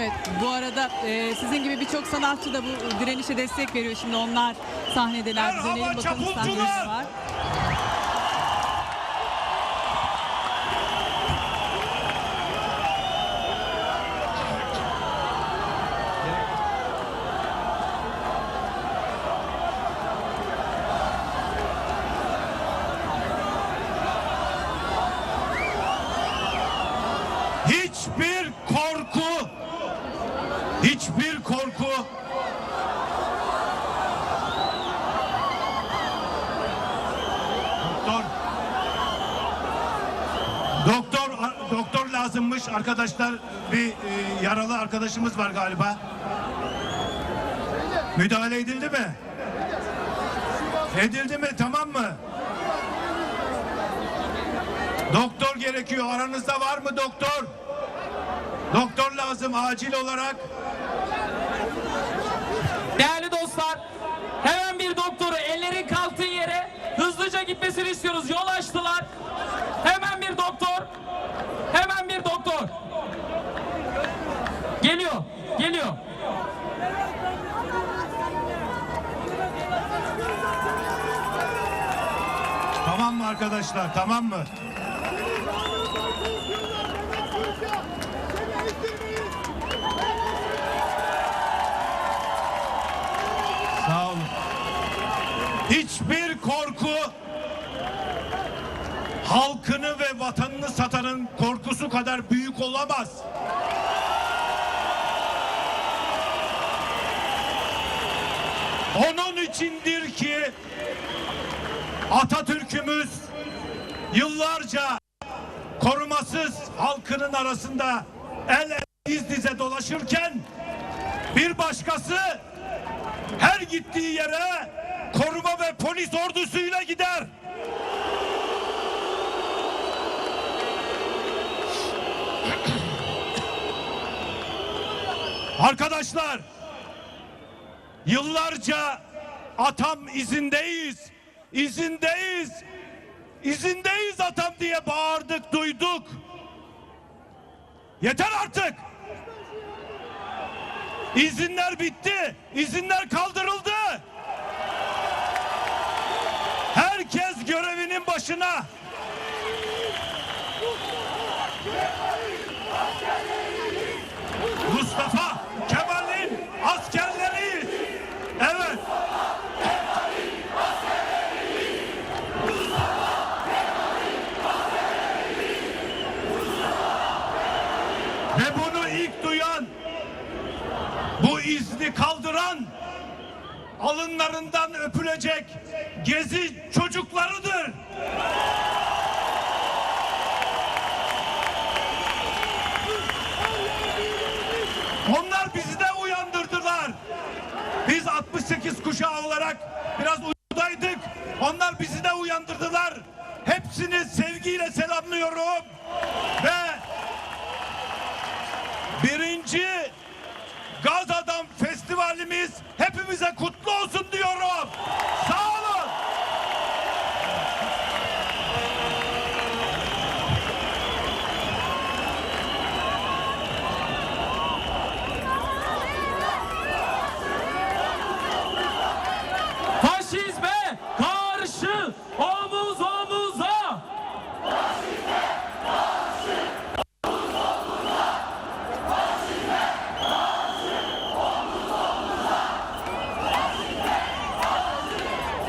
Evet bu arada e, sizin gibi birçok sanatçı da bu direnişe destek veriyor. Şimdi onlar sahnedeler. Merhaba Dönelim bakalım sahnesi var. Hiçbir hiçbir korku Doktor Doktor doktor lazımmış arkadaşlar. Bir e, yaralı arkadaşımız var galiba. Müdahale edildi mi? Edildi mi? Tamam mı? Doktor gerekiyor. Aranızda var mı doktor? Doktor lazım acil olarak. Değerli dostlar, hemen bir doktoru ellerin kalktığı yere hızlıca gitmesini istiyoruz. Yol açtılar. Hemen bir doktor. Hemen bir doktor. Geliyor, geliyor. Tamam mı arkadaşlar? Tamam mı? Hiçbir korku halkını ve vatanını satanın korkusu kadar büyük olamaz. Onun içindir ki Atatürk'ümüz yıllarca korumasız halkının arasında el ele diz dize dolaşırken bir başkası her gittiği yere koruma ve polis ordusuyla gider. Arkadaşlar yıllarca atam izindeyiz, izindeyiz, izindeyiz atam diye bağırdık, duyduk. Yeter artık. İzinler bitti, izinler kaldırıldı. Başına. Mustafa Kemal'in askerleri. Evet. Ve bunu ilk duyan, bu izni kaldıran, alınlarından öpülecek gezi çocuklarıdır. Onlar bizi de uyandırdılar. Biz 68 kuşağı olarak biraz uydaydık. Onlar bizi de uyandırdılar. Hepsini sevgiyle selamlıyorum. Ve hepimize kutlu olsun diyor.